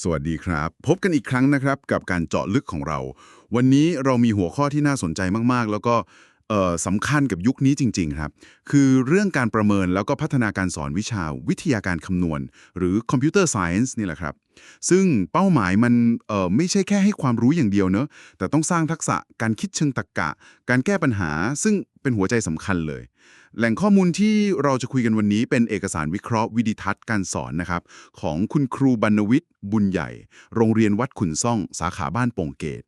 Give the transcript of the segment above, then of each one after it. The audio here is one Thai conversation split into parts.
สวัสดีครับ พบกันอีกครั้งนะครับ กับการเจาะลึกของเรา วันนี้เรามีหัวข้อที่น่าสนใจมากๆ แล้วก็สำคัญกับยุคนี้จริง ๆ ครับ คือเรื่องการประเมินแล้วก็พัฒนาการสอนวิชาวิทยาการคำนวณ หรือคอมพิวเตอร์ไซเอนซ์นี่แหละครับ ซึ่งเป้าหมายมันไม่ใช่แค่ให้ความรู้อย่างเดียวเนอะแต่ต้องสร้างทักษะการคิดเชิงตรรกะการแก้ปัญหา ซึ่งเป็นหัวใจสำคัญเลย แหล่งข้อมูลที่เราจะคุยกันวันนี้เป็นเอกสารวิเคราะห์วิดิทัศน์การสอนนะครับ ของคุณครูบรรณวิทย์บุญใหญ่ โรงเรียนวัดขุนซ่อง สาขาบ้านโป่งเกต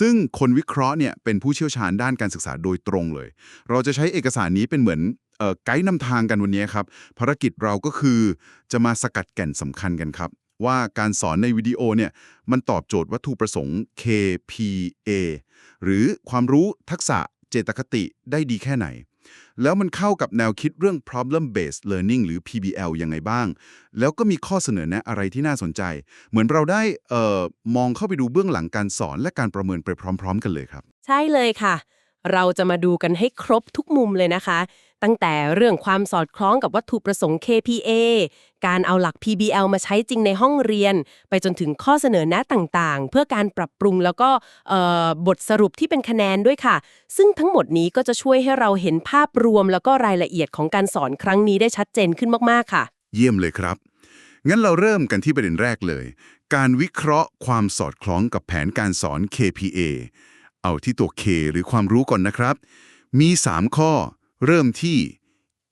ซึ่งคนวิเคราะห์เนี่ยเป็นผู้เชี่ยวชาญด้านการศึกษาโดยตรงเลย เราจะใช้เอกสารนี้เป็นเหมือนไกด์นำทางกันวันนี้ครับภารกิจเราก็คือจะมาสกัดแก่นสำคัญกันครับ ว่าการสอนในวิดีโอเนี่ยมันตอบโจทย์วัตถุประสงค์ KPA หรือความรู้ทักษะเจตคติได้ดีแค่ไหน แล้วมันเข้ากับแนวคิดเรื่อง problem based learning หรือ PBL ยังไงบ้าง แล้วก็มีข้อเสนอแนะอะไรที่น่าสนใจ เหมือนเราได้ออมองเข้าไปดูเบื้องหลังการสอนและการประเมินไปพร้อม ๆ กันเลยครับ ใช่เลยค่ะ เราจะมาดูกันให้ครบทุกมุมเลยนะคะ ตั้งแต่เรื่องความสอดคล้องกับวัตถุประสงค์ KPA การเอาหลัก PBL มาใช้จริงในห้องเรียน ไปจนถึงข้อเสนอแนะต่างๆ เพื่อการปรับปรุงแล้วก็บทสรุปที่เป็นคะแนนด้วยค่ะ ซึ่งทั้งหมดนี้ก็จะช่วยให้เราเห็นภาพรวม แล้วก็รายละเอียดของการสอนครั้งนี้ได้ชัดเจนขึ้นมากๆค่ะ เยี่ยมเลยครับ งั้นเราเริ่มกันที่ประเด็นแรกเลย การวิเคราะห์ความสอดคล้องกับแผนการสอน KPA เอาที่ตัว K หรือความรู้ก่อนนะครับ มี 3 ข้อ เริ่มที่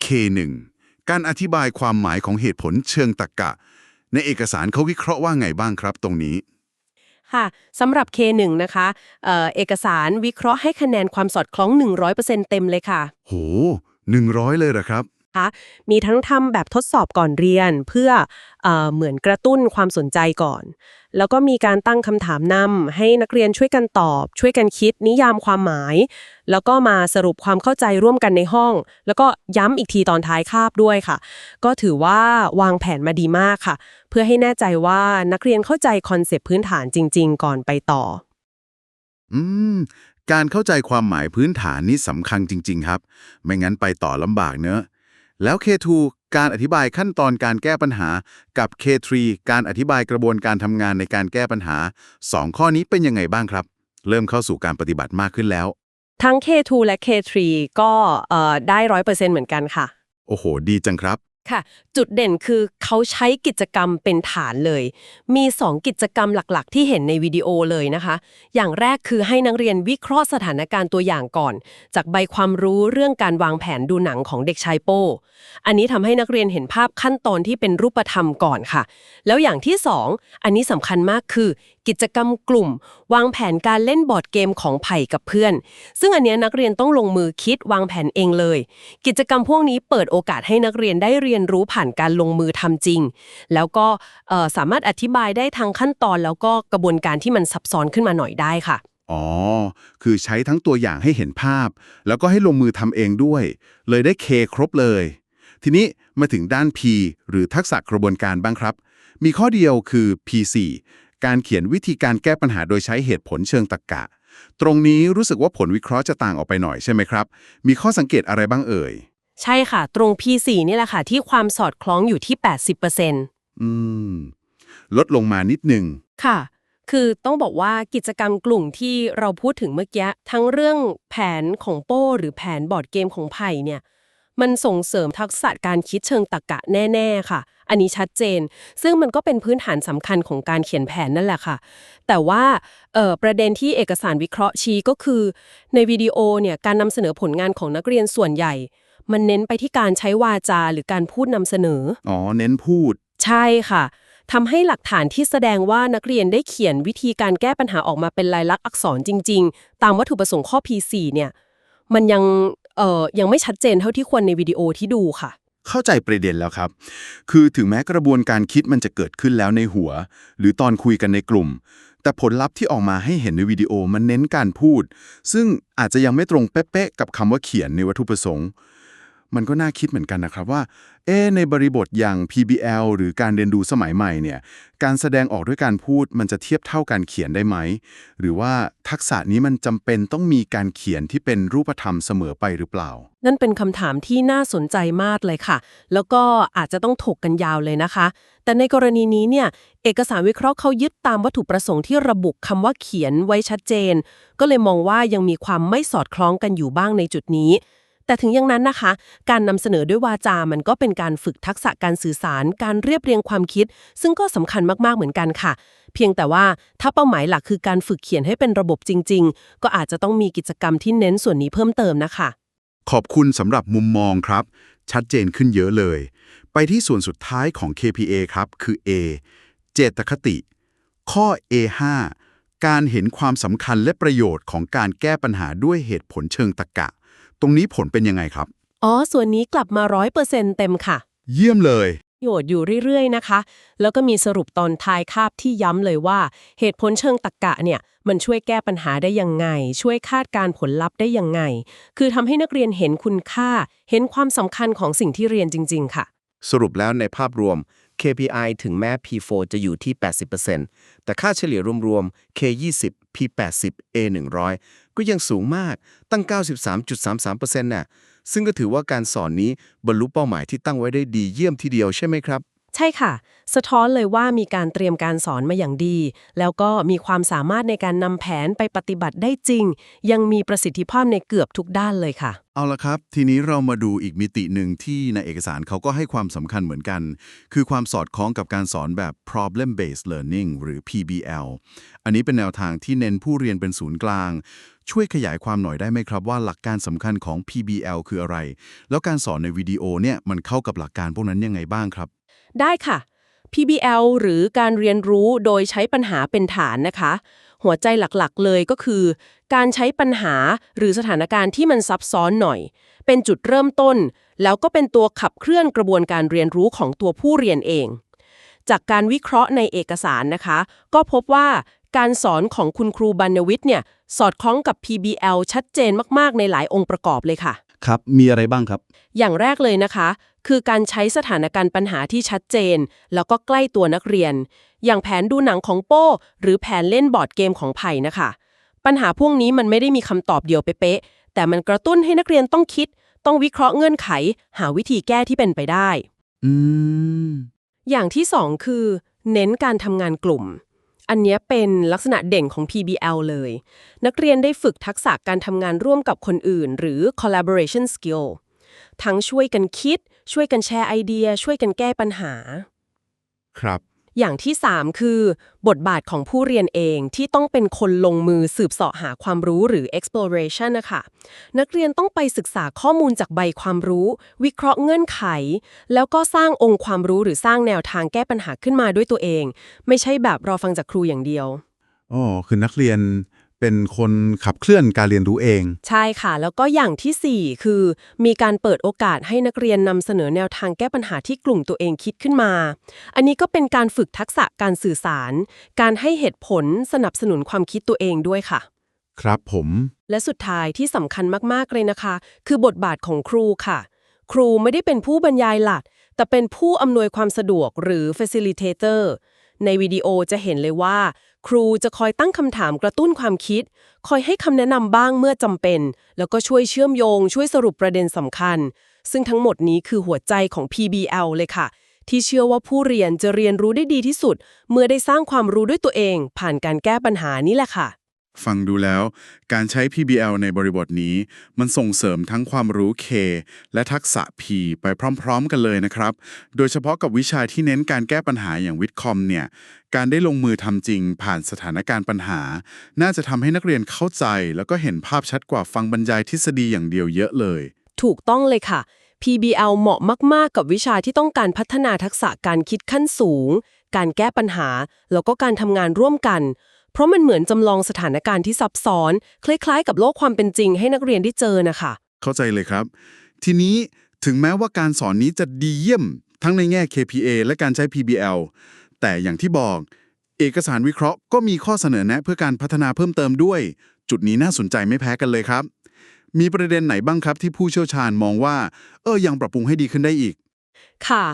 K1 การอธิบายความหมายของเหตุผลเชิงตรรกะ ในเอกสารเขาวิเคราะห์ว่าไงบ้างครับตรงนี้ ค่ะสำหรับ K1 นะคะเอ่อเอกสารวิเคราะห์ให้คะแนนความสอดคล้อง 100%เต็มเลยค่ะ โห 100 เลยเหรอครับนะ คะมีทั้งทำแบบทดสอบก่อนเรียนเพื่อเออเหมือนกระตุ้นความสนใจก่อน แล้วก็มีการตั้งคำถามนำให้นักเรียนช่วยกันตอบ ช่วยกันคิดนิยามความหมาย แล้วก็มาสรุปความเข้าใจร่วมกันในห้อง แล้วก็ย้ำอีกทีตอนท้ายคาบด้วยค่ะ ก็ถือว่าวางแผนมาดีมากค่ะ เพื่อให้แน่ใจว่านักเรียนเข้าใจคอนเซปต์พื้นฐานจริง ๆ ก่อนไปต่อ อืมการเข้าใจความหมายพื้นฐานนี่สำคัญจริง ๆ ครับ ไม่งั้นไปต่อลำบากเนอะ แล้ว K2 การอธิบายขั้นตอนการแก้ปัญหา กับ K3 การอธิบายกระบวนการทำงานในการแก้ปัญหา 2 ข้อนี้เป็นยังไงบ้างครับ เริ่มเข้าสู่การปฏิบัติมากขึ้นแล้ว ทั้ง K2 และ K3 ก็เอ่อได้ร้อยเปอร์เซ็นต์เหมือนกันค่ะ โอ้โห ดีจังครับ ค่ะ จุดเด่นคือเขาใช้กิจกรรมเป็นฐานเลย มี 2 กิจกรรมหลักๆ ที่เห็นในวิดีโอเลยนะคะ อย่างแรกคือให้นักเรียนวิเคราะห์สถานการณ์ตัวอย่างก่อน จากใบความรู้เรื่องการวางแผนดูหนังของเด็กชายโป้ อันนี้ทำให้นักเรียนเห็นภาพขั้นตอนที่เป็นรูปธรรมก่อนค่ะ แล้วอย่างที่ 2 อันนี้สำคัญมากคือ กิจกรรมกลุ่ม วางแผนการเล่นบอร์ดเกมของไผ่กับเพื่อน ซึ่งอันนี้นักเรียนต้องลงมือคิดวางแผนเองเลย กิจกรรมพวกนี้เปิดโอกาสให้นักเรียนได้เรียนรู้ผ่านการลงมือทำจริง แล้วก็สามารถอธิบายได้ทางขั้นตอนแล้วก็กระบวนการที่มันซับซ้อนขึ้นมาหน่อยได้ค่ะอ๋อ คือใช้ทั้งตัวอย่างให้เห็นภาพ แล้วก็ให้ลงมือทำเองด้วย เลยได้ K ครบเลย ทีนี้มาถึงด้าน P หรือทักษะกระบวนการบ้างครับ มีข้อเดียวคือ P4 การเขียนวิธีการแก้ปัญหาโดยใช้เหตุผลเชิงตรรกะ ตรงนี้รู้สึกว่าผลวิเคราะห์จะต่างออกไปหน่อยใช่ไหมครับ มีข้อสังเกตอะไรบ้างเอ่ย ใช่ค่ะ ตรง P4 นี่แหละค่ะ ที่ความสอดคล้องอยู่ที่ 80%อืม ลดลงมานิดหนึ่งค่ะ คือต้องบอกว่ากิจกรรมกลุ่มที่เราพูดถึงเมื่อกี้ ทั้งเรื่องแผนของโป้หรือแผนบอร์ดเกมของไผ่เนี่ย มันส่งเสริมทักษะการคิดเชิงตรรกะแน่ ๆ ค่ะ อันนี้ชัดเจน ซึ่งมันก็เป็นพื้นฐานสำคัญของการเขียนแผนนั่นแหละค่ะ แต่ว่าเอ่อประเด็นที่เอกสารวิเคราะห์ชี้ก็คือ ในวิดีโอเนี่ยการนำเสนอผลงานของนักเรียนส่วนใหญ่ มันเน้นไปที่การใช้วาจาหรือการพูดนำเสนอ อ๋อ เน้นพูด ใช่ค่ะทำให้หลักฐานที่แสดงว่านักเรียนได้เขียนวิธีการแก้ปัญหาออกมาเป็นลายลักษณ์อักษรจริง ๆ ตามวัตถุประสงค์ข้อ P4 เนี่ย มันยัง เอ่อยังไม่ชัดเจนเท่าที่ควรในวิดีโอที่ดูค่ะ เข้าใจประเด็นแล้วครับ คือถึงแม้กระบวนการคิดมันจะเกิดขึ้นแล้วในหัว หรือตอนคุยกันในกลุ่ม แต่ผลลัพธ์ที่ออกมาให้เห็นในวิดีโอมันเน้นการพูด ซึ่งอาจจะยังไม่ตรงเป๊ะๆกับคำว่าเขียนในวัตถุประสงค์ มันก็น่าคิดเหมือนกันนะครับว่า เอ๊ในบริบทอย่าง PBL หรือการเรียนรู้สมัยใหม่เนี่ย การแสดงออกด้วยการพูดมันจะเทียบเท่าการเขียนได้ไหม หรือว่าทักษะนี้มันจำเป็นต้องมีการเขียนที่เป็นรูปธรรมเสมอไปหรือเปล่า นั่นเป็นคำถามที่น่าสนใจมากเลยค่ะ แล้วก็อาจจะต้องถกกันยาวเลยนะคะ แต่ในกรณีนี้เนี่ย เอกสารวิเคราะห์เขายึดตามวัตถุประสงค์ที่ระบุคำว่าเขียนไว้ชัดเจน ก็เลยมองว่ายังมีความไม่สอดคล้องกันอยู่บ้างในจุดนี้ แต่ถึงอย่างนั้นนะคะ การนำเสนอด้วยวาจา มันก็เป็นการฝึกทักษะการสื่อสาร การเรียบเรียงความคิด ซึ่งก็สำคัญมากๆเหมือนกันค่ะ เพียงแต่ว่าถ้าเป้าหมายหลักคือการฝึกเขียนให้เป็นระบบจริง ๆ ก็อาจจะต้องมีกิจกรรมที่เน้นส่วนนี้เพิ่มเติมนะคะ ขอบคุณสำหรับมุมมองครับ ชัดเจนขึ้นเยอะเลย ไปที่ส่วนสุดท้ายของ KPA ครับ คือ A เจตคติ ข้อ A5 การเห็นความสำคัญและประโยชน์ของการแก้ปัญหาด้วยเหตุผลเชิงตรรกะ ตรงนี้ผลเป็นยังไงครับ อ๋อ ส่วนนี้กลับมาร้อยเปอร์เซ็นต์เต็มค่ะ เยี่ยมเลย โยชน์อยู่เรื่อย ๆ นะคะ แล้วก็มีสรุปตอนท้ายคาบที่ย้ำเลยว่า เหตุผลเชิงตรรกะเนี่ย มันช่วยแก้ปัญหาได้ยังไง ช่วยคาดการณ์ผลลัพธ์ได้ยังไง คือทำให้นักเรียนเห็นคุณค่า เห็นความสำคัญของสิ่งที่เรียนจริง ๆ ค่ะ สรุปแล้วในภาพรวม KPI ถึงแม้ P4 จะอยู่ที่ 80%แต่ค่าเฉลี่ยรวมๆ K20 P80 A100 ก็ยังสูงมากตั้ง 93.33%น่ะซึ่งก็ถือว่าการสอนนี้บรรลุเป้าหมายที่ตั้งไว้ได้ดีเยี่ยมทีเดียวใช่ไหมครับ ใช่ค่ะ สะท้อนเลยว่ามีการเตรียมการสอนมาอย่างดี แล้วก็มีความสามารถในการนำแผนไปปฏิบัติได้จริง ยังมีประสิทธิภาพในเกือบทุกด้านเลยค่ะ เอาละครับ ทีนี้เรามาดูอีกมิติหนึ่งที่ในเอกสารเขาก็ให้ความสำคัญเหมือนกัน คือความสอดคล้องกับการสอนแบบ problem based learning หรือ PBL อันนี้เป็นแนวทางที่เน้นผู้เรียนเป็นศูนย์กลาง ช่วยขยายความหน่อยได้ไหมครับว่าหลักการสำคัญของ PBL คืออะไร แล้วการสอนในวิดีโอเนี่ยมันเข้ากับหลักการพวกนั้นยังไงบ้างครับ ได้ค่ะ PBL หรือการเรียนรู้โดยใช้ปัญหาเป็นฐานนะคะ หัวใจหลักๆเลยก็คือ การใช้ปัญหาหรือสถานการณ์ที่มันซับซ้อนหน่อย เป็นจุดเริ่มต้น แล้วก็เป็นตัวขับเคลื่อนกระบวนการเรียนรู้ของตัวผู้เรียนเอง จากการวิเคราะห์ในเอกสารนะคะ ก็พบว่าการสอนของคุณครูบรรณวิทย์เนี่ยสอดคล้องกับ PBL ชัดเจนมากๆ ในหลายองค์ประกอบเลยค่ะ ครับ มีอะไรบ้างครับ อย่างแรกเลยนะคะ คือการใช้สถานการณ์ปัญหาที่ชัดเจน แล้วก็ใกล้ตัวนักเรียน อย่างแผนดูหนังของโป้ หรือแผนเล่นบอร์ดเกมของไผ่นะคะ ปัญหาพวกนี้มันไม่ได้มีคำตอบเดียวเป๊ะๆแต่มันกระตุ้นให้นักเรียนต้องคิด ต้องวิเคราะห์เงื่อนไข หาวิธีแก้ที่เป็นไปได้ อืม อย่างที่สองคือ เน้นการทำงานกลุ่ม อันนี้เป็นลักษณะเด่นของ PBL เลย นักเรียนได้ฝึกทักษะการทำงานร่วมกับคนอื่น หรือ collaboration skill ทั้งช่วยกันคิด ช่วยกันแชร์ไอเดีย ช่วยกันแก้ปัญหา ครับ อย่างที่ 3 คือ บทบาทของผู้เรียนเองที่ต้องเป็นคนลงมือสืบเสาะหาความรู้หรือ exploration นะคะนักเรียนต้องไปศึกษาข้อมูลจากใบความรู้ วิเคราะห์เงื่อนไข แล้วก็สร้างองค์ความรู้หรือสร้างแนวทางแก้ปัญหาขึ้นมาด้วยตัวเอง ไม่ใช่แบบรอฟังจากครูอย่างเดียวอ๋อคือนักเรียน เป็นคนขับเคลื่อนการเรียนรู้เอง ใช่ค่ะ แล้วก็อย่างทีสี่ 4 คือ มีการเปิดโอกาสให้นักเรียนนำเสนอแนวทางแก้ปัญหาที่กลุ่มตัวเองคิดขึ้นมา อันนี้ก็เป็นการฝึกทักษะการสื่อสาร การให้เหตุผลสนับสนุนความคิดตัวเองด้วยค่ะ ครับผม และสุดท้ายที่สำคัญมากๆเลยนะคะ คือบทบาทของครูค่ะ ครูไม่ได้เป็นผู้บรรยายหลัก แต่เป็นผู้อำนวยความสะดวกหรือ facilitator ในวิดีโอจะเห็นเลยว่า ครูจะคอยตั้งคำถามกระตุ้นความคิด คอยให้คำแนะนำบ้างเมื่อจำเป็น แล้วก็ช่วยเชื่อมโยง ช่วยสรุปประเด็นสำคัญ ซึ่งทั้งหมดนี้คือหัวใจของ PBL เลยค่ะ ที่เชื่อว่าผู้เรียนจะเรียนรู้ได้ดีที่สุด เมื่อได้สร้างความรู้ด้วยตัวเอง ผ่านการแก้ปัญหานี่แหละค่ะ ฟังดูแล้ว การใช้ PBL ในบริบทนี้ มันส่งเสริมทั้งความรู้ K และทักษะ P ไปพร้อมๆ กันเลยนะครับ โดยเฉพาะกับวิชาที่เน้นการแก้ปัญหาอย่างวิทย์คอมเนี่ย การได้ลงมือทำจริงผ่านสถานการณ์ปัญหา น่าจะทำให้นักเรียนเข้าใจ แล้วก็เห็นภาพชัดกว่าฟังบรรยายทฤษฎีอย่างเดียวเยอะเลย ถูกต้องเลยค่ะ PBL เหมาะมาก ๆ กับวิชาที่ต้องการพัฒนาทักษะการคิดขั้นสูง การแก้ปัญหา แล้วก็การทำงานร่วมกัน ราะมันเหมือนจำลองสถานการณ์ที่ซับซ้อน คล้ายๆ กับโลกความเป็นจริงให้นักเรียนได้เจอนะคะ เข้าใจเลยครับ ทีนี้ถึงแม้ว่าการสอนนี้จะดีเยี่ยม ทั้งในแง่ KPA และการใช้ PBL แต่อย่างที่บอก เอกสารวิเคราะห์ก็มีข้อเสนอแนะเพื่อการพัฒนาเพิ่มเติมด้วย จุดนี้น่าสนใจไม่แพ้กันเลยครับ มีประเด็นไหนบ้างครับที่ผู้เชี่ยวชาญมองว่า เออยังปรับปรุงให้ดีขึ้นได้อีก ค่ะ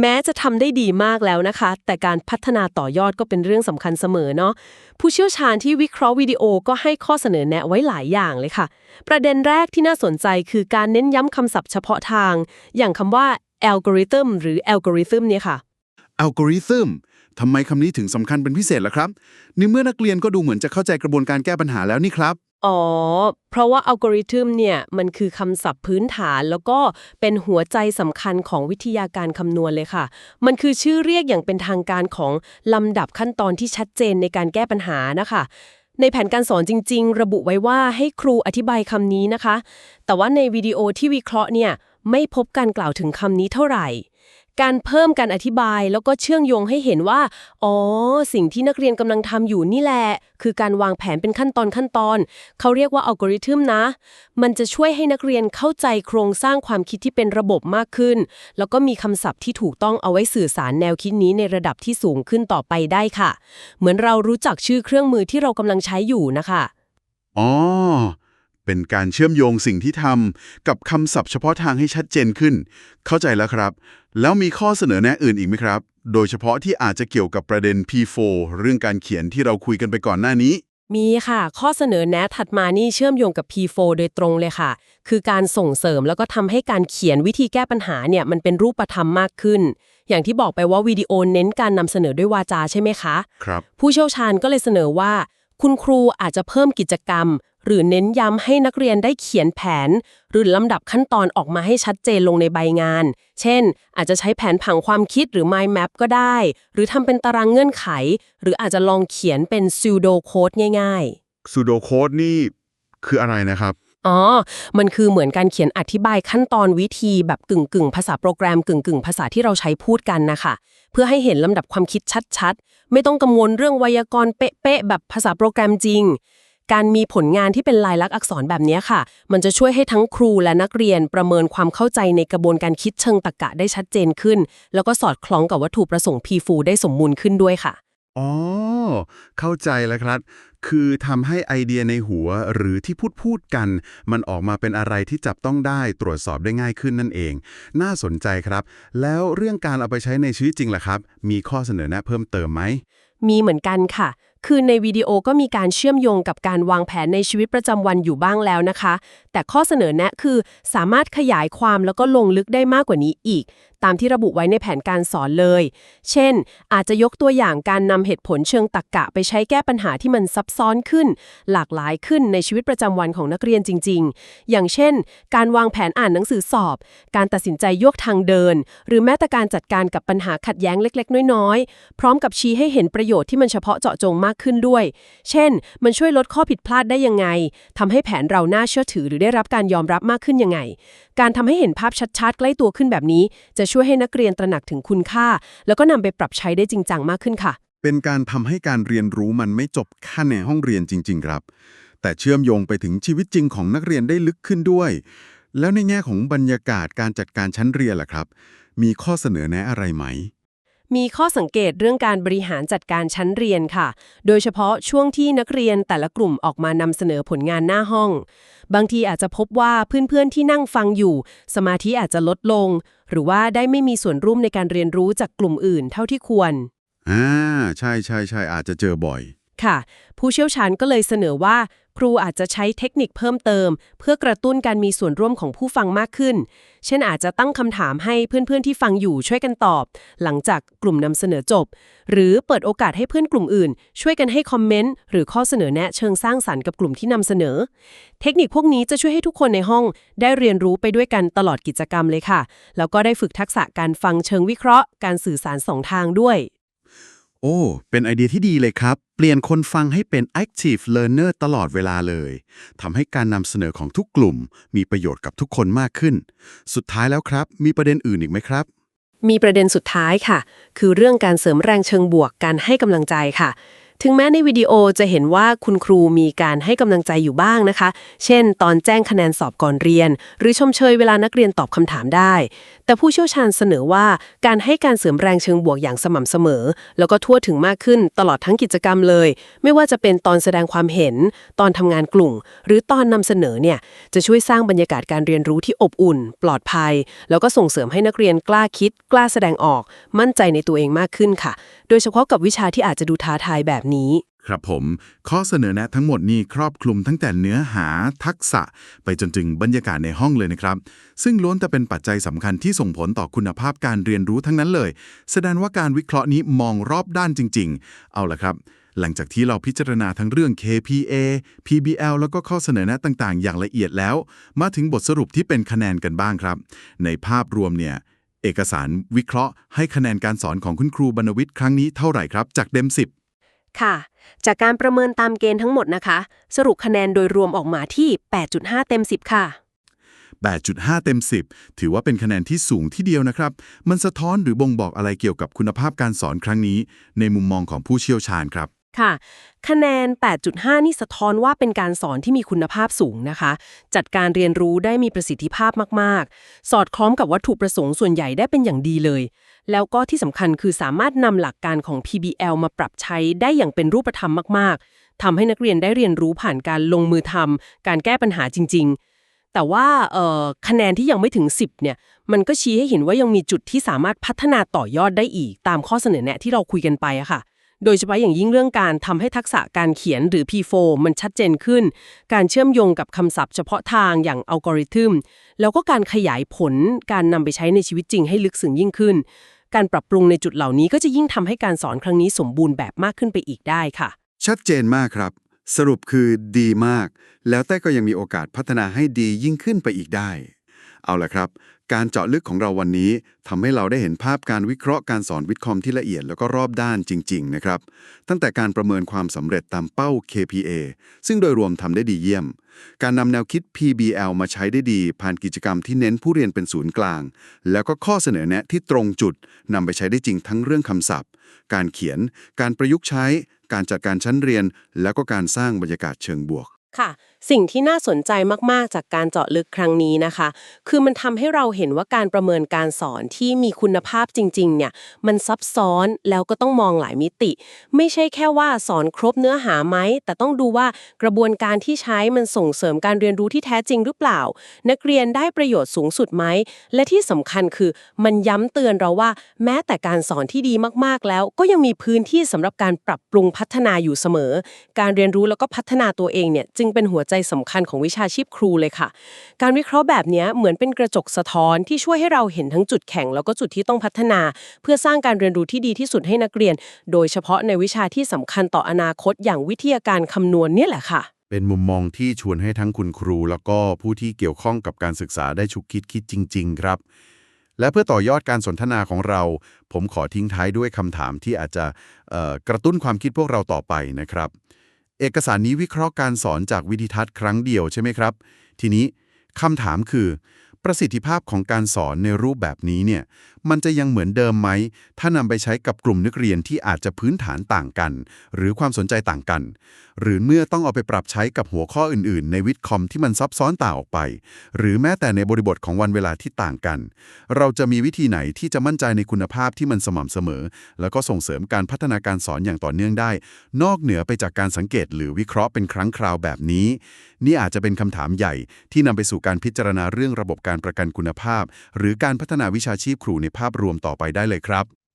แม้จะทำได้ดีมากแล้วนะคะ แต่การพัฒนาต่อยอดก็เป็นเรื่องสำคัญเสมอเนาะผู้เชี่ยวชาญที่วิเคราะห์วิดีโอก็ให้ข้อเสนอแนะไว้หลายอย่างเลยค่ะ ประเด็นแรกที่น่าสนใจคือการเน้นย้ำคำศัพท์เฉพาะทาง อย่างคำว่า algorithm หรือ algorithm เนี่ยค่ะอัลกอริทึมทำไมคำนี้ถึงสำคัญเป็นพิเศษล่ะครับในเมื่อนักเรียนก็ดูเหมือนจะเข้าใจกระบวนการแก้ปัญหาแล้วนี่ครับ อ๋อ เพราะว่าอัลกอริทึมเนี่ย มันคือคำศัพท์พื้นฐาน แล้วก็เป็นหัวใจสำคัญของวิทยาการคำนวณเลยค่ะ มันคือชื่อเรียกอย่างเป็นทางการของลำดับขั้นตอนที่ชัดเจนในการแก้ปัญหานะคะ ในแผนการสอนจริง ๆ ระบุไว้ว่าให้ครูอธิบายคำนี้นะคะ แต่ว่าในวิดีโอที่วิเคราะห์เนี่ยไม่พบการกล่าวถึงคำนี้เท่าไหร่ การเพิ่มการอธิบายแล้วก็เชื่องโยงให้เห็นว่า อ๋อ สิ่งที่นักเรียนกำลังทำอยู่นี่แหละ คือการวางแผนเป็นขั้นตอนขั้นตอน เขาเรียกว่าอัลกอริทึมนะ มันจะช่วยให้นักเรียนเข้าใจโครงสร้างความคิดที่เป็นระบบมากขึ้น แล้วก็มีคำศัพท์ที่ถูกต้องเอาไว้สื่อสารแนวคิดนี้ในระดับที่สูงขึ้นต่อไปได้ค่ะ เหมือนเรารู้จักชื่อเครื่องมือที่เรากำลังใช้อยู่นะคะอ๋อ เป็นการเชื่อมโยงสิ่งที่ทำกับคำศัพท์เฉพาะทางให้ชัดเจนขึ้น เข้าใจแล้วครับ แล้วมีข้อเสนอแนะอื่นอีกไหมครับ โดยเฉพาะที่อาจจะเกี่ยวกับประเด็น P4 เรื่องการเขียนที่เราคุยกันไปก่อนหน้านี้มีค่ะ ข้อเสนอแนะถัดมานี่เชื่อมโยงกับ P4 โดยตรงเลยค่ะ คือการส่งเสริมแล้วก็ทำให้การเขียนวิธีแก้ปัญหาเนี่ยมันเป็นรูปธรรมมากขึ้น อย่างที่บอกไปว่าวิดีโอเน้นการนำเสนอด้วยวาจาใช่ไหมคะ ครับ ผู้เชี่ยวชาญก็เลยเสนอว่า คุณครูอาจจะเพิ่มกิจกรรม หรือเน้นย้ำให้นักเรียนได้เขียนแผน หรือลำดับขั้นตอนออกมาให้ชัดเจนลงในใบงาน เช่น อาจจะใช้แผนผังความคิดหรือ mind map ก็ได้ หรือทำเป็นตารางเงื่อนไข หรืออาจจะลองเขียนเป็น pseudo code ง่ายๆซูโดโคดนี่คืออะไรนะครับอ๋อ มันคือเหมือนการเขียนอธิบายขั้นตอนวิธีแบบกึ่งกึ่งๆภาษาโปรแกรมกึ่งกึ่งๆภาษาที่เราใช้พูดกันนะคะ เพื่อให้เห็นลำดับความคิดชัดๆ ไม่ต้องกังวลเรื่องไวยากรณ์เป๊ะๆแบบภาษาโปรแกรมจริง การมีผลงานที่เป็นลายลักษณ์อักษรแบบนี้ค่ะ มันจะช่วยให้ทั้งครูและนักเรียนประเมินความเข้าใจในกระบวนการคิดเชิงตรรกะได้ชัดเจนขึ้น แล้วก็สอดคล้องกับวัตถุประสงค์ P4 ได้สมบูรณ์ขึ้นด้วยค่ะอ๋อ เข้าใจแล้วครับ คือทำให้ไอเดียในหัวหรือที่พูดพูดกัน มันออกมาเป็นอะไรที่จับต้องได้ตรวจสอบได้ง่ายขึ้นนั่นเอง น่าสนใจครับ แล้วเรื่องการเอาไปใช้ในชีวิตจริงล่ะครับ มีข้อเสนอแนะเพิ่มเติมไหม มีเหมือนกันค่ะ คือในวิดีโอก็มีการเชื่อมโยงกับการวางแผนในชีวิตประจำวันอยู่บ้างแล้วนะคะ แต่ข้อเสนอแนะคือสามารถขยายความแล้วก็ลงลึกได้มากกว่านี้อีก ตามที่ระบุไว้ในแผนการสอนเลย เช่น อาจจะยกตัวอย่างการนำเหตุผลเชิงตรรกกะไปใช้แก้ปัญหาที่มันซับซ้อนขึ้น หลากหลายขึ้นในชีวิตประจำวันของนักเรียนจริง ๆ อย่างเช่น การวางแผนอ่านหนังสือสอบ การตัดสินใจโยกทางเดิน หรือแม้แต่การจัดการกับปัญหาขัดแย้งเล็ก ๆ น้อยๆ พร้อมกับชี้ให้เห็นประโยชน์ที่มันเฉพาะเจาะจงมากขึ้นด้วย เช่น มันช่วยลดข้อผิดพลาดได้ยังไงทำให้แผนเราน่าเชื่อถือ หรือได้รับการยอมรับมากขึ้นยังไง การทำให้เห็นภาพชัดๆ ใกล้ตัวขึ้นแบบนี้ จะช่วยให้นักเรียนตระหนักถึงคุณค่า แล้วก็นำไปปรับใช้ได้จริงจังมากขึ้นค่ะ เป็นการทำให้การเรียนรู้มันไม่จบแค่ในห้องเรียนจริง ๆ ครับ แต่เชื่อมโยงไปถึงชีวิตจริงของนักเรียนได้ลึกขึ้นด้วย แล้วในแง่ของบรรยากาศการจัดการชั้นเรียนล่ะครับ มีข้อเสนอแนะอะไรไหม มีข้อสังเกตเรื่องการบริหารจัดการชั้นเรียนค่ะ โดยเฉพาะช่วงที่นักเรียนแต่ละกลุ่มออกมานำเสนอผลงานหน้าห้อง บางทีอาจจะพบว่าเพื่อนๆที่นั่งฟังอยู่ สมาธิอาจจะลดลง หรือว่าได้ไม่มีส่วนร่วมในการเรียนรู้จากกลุ่มอื่นเท่าที่ควรอ่าใช่ใช่ใช่อาจจะเจอบ่อย ค่ะ ผู้เชี่ยวชาญก็เลยเสนอว่า ครูอาจจะใช้เทคนิคเพิ่มเติม เพื่อกระตุ้นการมีส่วนร่วมของผู้ฟังมากขึ้น เช่นอาจจะตั้งคำถามให้เพื่อนๆที่ฟังอยู่ช่วยกันตอบ หลังจากกลุ่มนำเสนอจบ หรือเปิดโอกาสให้เพื่อนกลุ่มอื่น ช่วยกันให้คอมเมนต์หรือข้อเสนอแนะเชิงสร้างสรรค์กับกลุ่มที่นำเสนอ เทคนิคพวกนี้จะช่วยให้ทุกคนในห้อง ได้เรียนรู้ไปด้วยกันตลอดกิจกรรมเลยค่ะ แล้วก็ได้ฝึกทักษะการฟังเชิงวิเคราะห์ การสื่อสารสองทางด้วย โอ้ เป็นไอเดียที่ดีเลยครับ เปลี่ยนคนฟังให้เป็น active learner ตลอดเวลาเลย ทำให้การนำเสนอของทุกกลุ่ม มีประโยชน์กับทุกคนมากขึ้น สุดท้ายแล้วครับ มีประเด็นอื่นอีกไหมครับ มีประเด็นสุดท้ายค่ะ คือเรื่องการเสริมแรงเชิงบวก การให้กำลังใจค่ะ ถึงแม้ในวิดีโอจะเห็นว่าคุณครูมีการให้กำลังใจอยู่บ้างนะคะ เช่น ตอนแจ้งคะแนนสอบก่อนเรียน หรือชมเชยเวลานักเรียนตอบคำถามได้แต่ผู้เชี่ยวชาญเสนอว่าการให้การเสริมแรงเชิงบวกอย่างสม่ำเสมอ แล้วก็ทั่วถึงมากขึ้นตลอดทั้งกิจกรรมเลย ไม่ว่าจะเป็นตอนแสดงความเห็น ตอนทำงานกลุ่ม หรือตอนนำเสนอเนี่ยจะช่วยสร้างบรรยากาศการเรียนรู้ที่อบอุ่น ปลอดภัย แล้วก็ส่งเสริมให้นักเรียนกล้าคิด กล้าแสดงออก มั่นใจในตัวเองมากขึ้นค่ะ โดยเฉพาะกับวิชาที่อาจจะดูท้าทายแบบนี้ ครับผม ข้อเสนอแนะทั้งหมดนี้ครอบคลุมตั้งแต่เนื้อหาทักษะ ไปจนถึงบรรยากาศในห้องเลยนะครับ ซึ่งล้วนแต่เป็นปัจจัยสำคัญที่ส่งผลต่อคุณภาพการเรียนรู้ทั้งนั้นเลย แสดงว่าการวิเคราะห์นี้มองรอบด้านจริง ๆ เอาละครับ หลังจากที่เราพิจารณาทั้งเรื่อง KPA PBL แล้วก็ข้อเสนอแนะต่างๆ อย่างละเอียดแล้ว มาถึงบทสรุปที่เป็นคะแนนกันบ้างครับ ในภาพรวมเนี่ยเอกสารวิเคราะห์ให้คะแนนการสอนของคุณครูบรรณวิทย์ครั้งนี้เท่าไหร่ครับจากเต็ม10 ค่ะ จากการประเมินตามเกณฑ์ทั้งหมดนะคะ สรุปคะแนนโดยรวมออกมาที่ 8.5 เต็ม 10 ค่ะ 8.5 เต็ม 10 ถือว่าเป็นคะแนนที่สูงที่เดียวนะครับ มันสะท้อนหรือบ่งบอกอะไรเกี่ยวกับคุณภาพการสอนครั้งนี้ ในมุมมองของผู้เชี่ยวชาญครับ ค่ะ คะแนน 8.5 นี่สะท้อนว่าเป็นการสอนที่มีคุณภาพสูงนะคะ จัดการเรียนรู้ได้มีประสิทธิภาพมาก ๆ สอดคล้องกับวัตถุประสงค์ส่วนใหญ่ได้เป็นอย่างดีเลย แล้วก็ที่สำคัญคือสามารถนำหลักการของ PBL มาปรับใช้ได้อย่างเป็นรูปธรรมมาก ๆทำให้นักเรียนได้เรียนรู้ผ่านการลงมือทำการแก้ปัญหาจริง ๆแต่ว่าคะแนนที่ยังไม่ถึง 10 เนี่ย มันก็ชี้ให้เห็นว่ายังมีจุดที่สามารถพัฒนาต่อยอดได้อีก ตามข้อเสนอแนะที่เราคุยกันไปอะค่ะ โดยเฉพาะอย่างยิ่งเรื่องการทำให้ทักษะการเขียนหรือ P4 มันชัดเจนขึ้น การเชื่อมโยงกับคำศัพท์เฉพาะทางอย่างอัลกอริทึม แล้วก็การขยายผลการนำไปใช้ในชีวิตจริงให้ลึกซึ้งยิ่งขึ้น การปรับปรุงในจุดเหล่านี้ก็จะยิ่งทำให้การสอนครั้งนี้สมบูรณ์แบบมากขึ้นไปอีกได้ค่ะ ชัดเจนมากครับ สรุปคือดีมาก แล้วแต่ก็ยังมีโอกาสพัฒนาให้ดียิ่งขึ้นไปอีกได้ เอาละครับ การเจาะลึกของเราวันนี้ทำให้เราได้เห็นภาพการวิเคราะห์การสอนวิทย์คอมที่ละเอียดแล้วก็รอบด้านจริง ๆ นะครับ ตั้งแต่การประเมินความสำเร็จตามเป้า KPA ซึ่งโดยรวมทำได้ดีเยี่ยม การนำแนวคิด PBL มาใช้ได้ดี ผ่านกิจกรรมที่เน้นผู้เรียนเป็นศูนย์กลาง แล้วก็ข้อเสนอแนะที่ตรงจุดนำไปใช้ได้จริงทั้งเรื่องคำศัพท์ การเขียน การประยุกต์ใช้ การจัดการชั้นเรียน แล้วก็การสร้างบรรยากาศเชิงบวกค่ะ สิ่งที่น่าสนใจมากๆ จากการเจาะลึกครั้งนี้นะคะ คือมันทำให้เราเห็นว่าการประเมินการสอนที่มีคุณภาพจริงๆ เนี่ยมันซับซ้อนแล้วก็ต้องมองหลายมิติ ไม่ใช่แค่ว่าสอนครบเนื้อหาไหม แต่ต้องดูว่ากระบวนการที่ใช้มันส่งเสริมการเรียนรู้ที่แท้จริงหรือเปล่า นักเรียนได้ประโยชน์สูงสุดไหม และที่สำคัญคือมันย้ำเตือนเราว่า แม้แต่การสอนที่ดีมากๆแล้ว ก็ยังมีพื้นที่สำหรับการปรับปรุงพัฒนาอยู่เสมอ การเรียนรู้แล้วก็พัฒนาตัวเองเนี่ยจึงเป็นหัวใจสำคัญของวิชาชีพครูเลยค่ะ การวิเคราะห์แบบนี้เหมือนเป็นกระจกสะท้อนที่ช่วยให้เราเห็นทั้งจุดแข็งแล้วก็จุดที่ต้องพัฒนา เพื่อสร้างการเรียนรู้ที่ดีที่สุดให้นักเรียน โดยเฉพาะในวิชาที่สำคัญต่ออนาคตอย่างวิทยาการคำนวณเนี่ยแหละค่ะเป็นมุมมองที่ชวนให้ทั้งคุณครู แล้วก็ผู้ที่เกี่ยวข้องกับการศึกษาได้ฉุกคิดคิดจริง ๆ ครับ และเพื่อต่อยอดการสนทนาของเรา ผมขอทิ้งท้ายด้วยคำถามที่อาจจะกระตุ้นความคิดพวกเราต่อไปนะครับ เอกสารนี้วิเคราะห์การสอนจากวิธีทัศน์ครั้งเดียวใช่ไหมครับ ทีนี้คำถามคือ ประสิทธิภาพของการสอนในรูปแบบนี้เนี่ยมันจะยังเหมือนเดิมไหม ถ้านำไปใช้กับกลุ่มนักเรียนที่อาจจะพื้นฐานต่างกัน หรือความสนใจต่างกัน หรือเมื่อต้องเอาไปปรับใช้กับหัวข้ออื่น ๆ ในวิทย์คอมที่มันซับซ้อนต่างออกไป หรือแม้แต่ในบริบทของวันเวลาที่ต่างกัน เราจะมีวิธีไหนที่จะมั่นใจในคุณภาพที่มันสม่ำเสมอ แล้วก็ส่งเสริมการพัฒนาการสอนอย่างต่อเนื่องได้ นอกเหนือไปจากการสังเกต หรือวิเคราะห์เป็นครั้งคราวแบบนี้ นี่อาจจะเป็นคำถามใหญ่ที่นำไปสู่การพิจารณาเรื่องระบบการการประกันคุณภาพ หรือการพัฒนาวิชาชีพครูในภาพรวมต่อไปได้เลยครับ